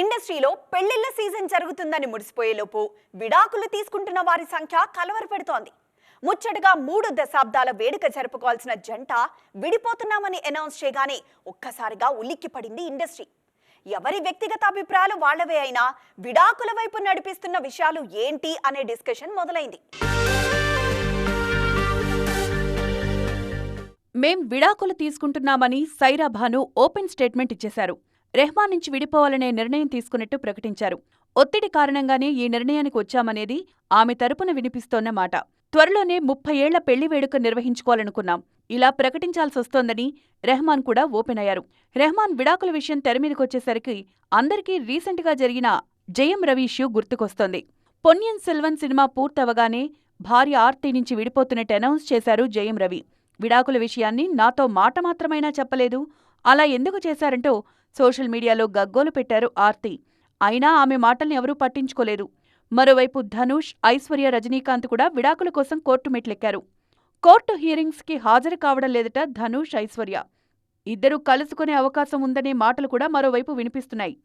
ఇండస్ట్రీలో పెళ్ళిళ్ళ సీజన్ జరుగుతుందని ముడిసిపోయేలోపు విడాకులు తీసుకుంటున్న వారి సంఖ్య కలవరపెడుతోంది ముచ్చటగా మూడు దశాబ్దాల వేడుక జరుపుకోవాల్సిన జంట విడిపోతున్నామని అనౌన్స్ చేయగానే ఒక్కసారిగా ఉలిక్కిపడింది ఇండస్ట్రీ. ఎవరి వ్యక్తిగత అభిప్రాయాలు వాళ్ళవే అయినా విడాకుల వైపు నడిపిస్తున్న విషయాలు ఏంటి అనే డిస్కషన్ మొదలైంది. మేం విడాకులు తీసుకుంటున్నామని సైరాభాను ఓపెన్ స్టేట్మెంట్ ఇచ్చేశారు. రెహ్మాన్ నుంచి విడిపోవాలనే నిర్ణయం తీసుకున్నట్టు ప్రకటించారు. ఒత్తిడి కారణంగానే ఈ నిర్ణయానికి వచ్చామనేది ఆమె తరపున వినిపిస్తోన్న మాట. త్వరలోనే ముప్పై ఏళ్ళ పెళ్ళి వేడుక నిర్వహించుకోవాలనుకున్నాం. ఇలా ప్రకటించాల్సొస్తోందని రెహమాన్ కూడా ఓపెన్ అయ్యారు. రెహమాన్ విడాకుల విషయం తెరమీదకొచ్చేసరికి అందరికీ రీసెంట్గా జరిగిన జయం రవి ఇష్యూ గుర్తుకొస్తోంది. పొన్నియన్ సెల్వన్ సినిమా పూర్తవగానే భార్య ఆర్తి నుంచి విడిపోతున్నట్టు అనౌన్స్ చేశారు జయం రవి. విడాకుల విషయాన్ని నాతో మాట మాత్రమైనా చెప్పలేదు. అలా ఎందుకు చేశారంటో సోషల్ మీడియాలో గగ్గోలు పెట్టారు ఆర్తి. అయినా ఆమె మాటల్ని ఎవరూ పట్టించుకోలేదు. మరోవైపు ధనుష్ ఐశ్వర్య రజనీకాంత్ కూడా విడాకుల కోసం కోర్టు మెట్లెక్కారు. కోర్టు హియరింగ్స్కి హాజరు కావడం లేదట ధనుష్ ఐశ్వర్య. ఇద్దరూ కలుసుకునే అవకాశం ఉందనే మాటలు కూడా మరోవైపు వినిపిస్తున్నాయి.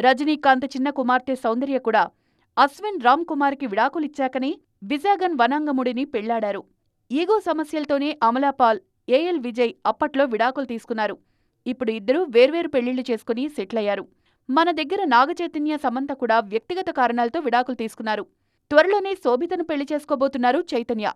రజనీకాంత్ చిన్న కుమార్తె సౌందర్య కూడా అశ్విన్ రామ్ కుమార్కి విడాకులిచ్చాకని విజాగన్ వనాంగముడిని పెళ్ళాడారు. ఈగో సమస్యలతోనే అమలాపాల్ ఏఎల్ విజయ్ అప్పట్లో విడాకులు తీసుకున్నారు. ఇప్పుడు ఇద్దరూ వేర్వేరు పెళ్ళిళ్ళు చేసుకుని సెటిల్ అయ్యారు మన దగ్గర నాగచైతన్య సమంత కూడా వ్యక్తిగత కారణాలతో విడాకులు తీసుకున్నారు. త్వరలోనే శోభితను పెళ్ళి చేసుకోబోతున్నారు చైతన్య.